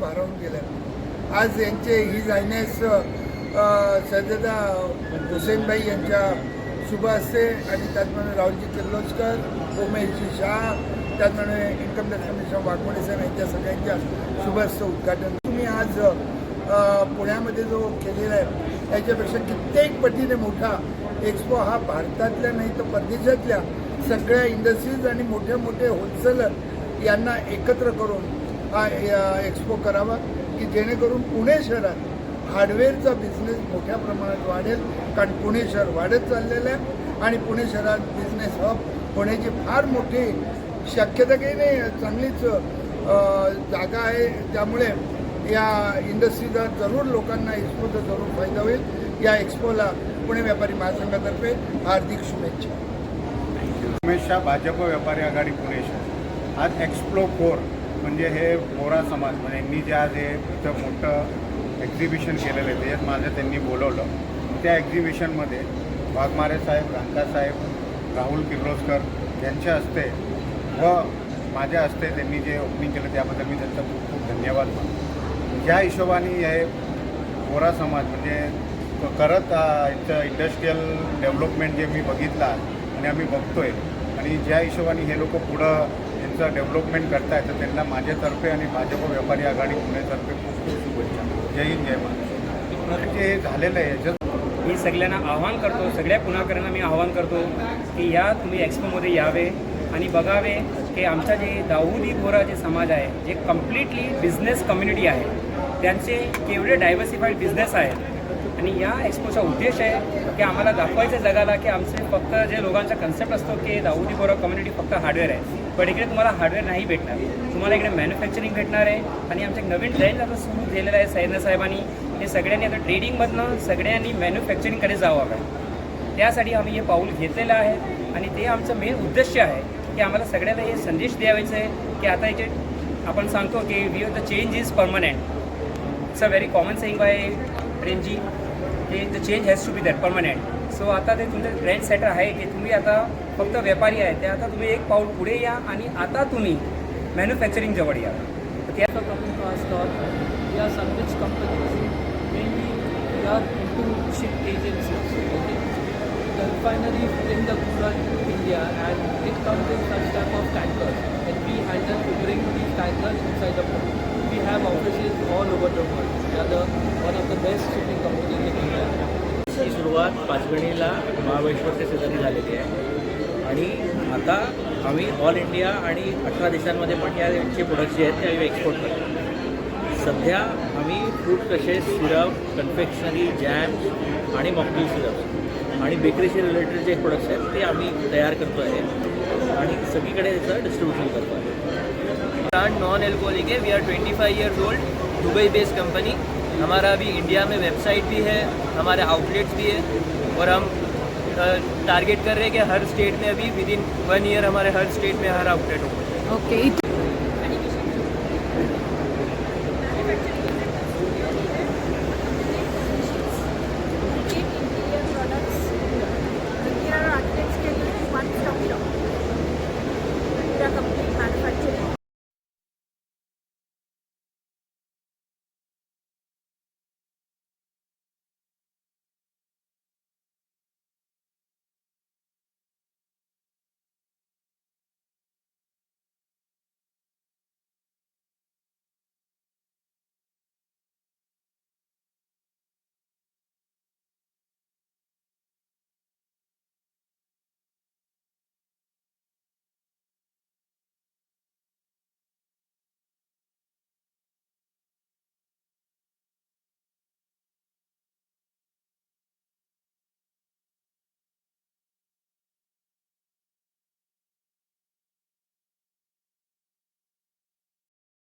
भारावून गेल्या. आज यांचे ही जायनेस सैयदा हुसेनबाई यांच्या शुभ हस्ते आणि त्याचप्रमाणे राहुलजी किर्लोस्कर उमेशजी शाह त्याचप्रमाणे इन्कम टॅक्स कमिशनर वाघमोडे साहेब यांच्या सगळ्यांच्या शुभ उद्घाटन. तुम्ही आज पुण्यामध्ये जो केलेला आहे याच्यापेक्षा कित्येक पटीने मोठा एक्सपो हा भारतातल्या नाही तर परदेशातल्या सगळ्या इंडस्ट्रीज आणि मोठ्या मोठे होलसेलर यांना एकत्र करून हा एक्स्पो एक्सपो करावा की जेणेकरून पुणे शहरात हार्डवेअरचा बिझनेस मोठ्या प्रमाणात वाढेल कारण पुणे शहर वाढत चाललेलं आहे आणि पुणे शहरात बिझनेस हब होण्याची फार मोठी शक्यता काही नाही. चांगलीच जागा आहे. त्यामुळे या इंडस्ट्रीचा जरूर लोकांना एक्सपोचा जरूर फायदा होईल. या एक्सपोला पुणे व्यापारी महासंघातर्फे हार्दिक शुभेच्छा. उमेश भाजप व्यापारी आघाडी पुणे शहर आज एक्सप्लो फोर म्हणजे हे मोरा समाज म्हणजे यांनी जे आज हे इथं मोठं एक्झिबिशन केलेलं आहे त्याच्यात माझं त्यांनी बोलवलं. त्या एक्झिबिशनमध्ये वाघमारे साहेब साहेब राहुल किर्लोस्कर यांच्या हस्ते व माझ्या हस्ते त्यांनी जे ओपनिंग केलं त्याबद्दल मी त्यांचा खूप खूप धन्यवाद मानतो. ज्या हिशोबाने हे मोरा समाज म्हणजे करत इथं इंडस्ट्रीयल डेव्हलपमेंट जे मी बघितला आणि आम्ही बघतोय आणि ज्या हिशोबाने हे लोक पुढं त्यांचं डेव्हलपमेंट करतायत तर त्यांना माझ्यातर्फे आणि भाजप व्यापारी आघाडी पुणेतर्फे खूप खूप शुभेच्छा. जय हिंद जय महाराष्ट्र. जे हे झालेलं आहे याच्यात मी सगळ्यांना आव्हान करतो सगळ्या पुणाकरांना मी आव्हान करतो की या तुम्ही एक्सपोमध्ये यावे आणि बघावे की आमचा जे दाऊदी बोरा जे समाज आहे जे कम्प्लिटली बिझनेस कम्युनिटी आहे त्यांचे केवढे डायव्हर्सिफाईड बिझनेस आहेत. आणि या एक्सपोचा उद्देश आहे की आम्हाला दाखवायचं जगाला की आमचे फक्त जे लोकांचा कन्सेप्ट असतो की दाऊदी बोरा कम्युनिटी फक्त हार्डवेअर आहे. पण इकडे तुम्हाला हार्डवेअर नाही भेटणार. तुम्हाला इकडे मॅन्युफॅक्चरिंग भेटणार आहे. आणि आमचं एक नवीन ट्रेंड आता सुरू झालेलं आहे सैन्य साहेबांनी. हे सगळ्यांनी आता ट्रेडिंगमधनं सगळ्यांनी मॅन्युफॅक्चरिंगकडे जावं त्यासाठी आम्ही हे पाऊल घेतलेलं आहे. आणि ते आमचं मेन उद्देश आहे की आम्हाला सगळ्यांना हे संदेश द्यावायचं आहे की आता इथे आपण सांगतो की we the change is permanent it's a very common saying by Premji की the change has to be that permanent so आता ते तुमचं ब्रँड सेटर आहे की तुम्ही आता फक्त व्यापारी आहे ते आता तुम्ही एक पाऊल पुढे या आणि आता तुम्ही मॅन्युफॅक्चरिंग जवळ या. Service companies in the India and it comes in type of be handle tanker inside Have offices all over the world. We are the one of the best shipping companies in India. ही सुरुवात पाचगणीला महाबळेश्वरच्या शेजारी झालेली आहे आणि आता आम्ही ऑल इंडिया आणि अठरा देशांमध्ये पण याचे प्रोडक्ट जे आहेत ते आम्ही एक्सपोर्ट करतो सध्या आम्ही fruit crushes syrup confectionery jam आणि मॉकटेल सिरप आणि बेकरीशी रिलेटेड जे प्रोडक्ट्स आहेत ते आम्ही तयार करतो आहे आणि सगळीकडे त्याचं डिस्ट्रीब्युशन करतो आहे ब्रांड नॉन एल्कोहलिक है। We are 25 years old Dubai based company हमारा अभी इंडिया में वेबसाइट भी है, हमारे आउटलेट्स भी है। और हम टारगेट कर रहे हैं कि हर स्टेट में अभी विद इन वन ईयर हमारे हर स्टेट में हर आउटलेट हो ओके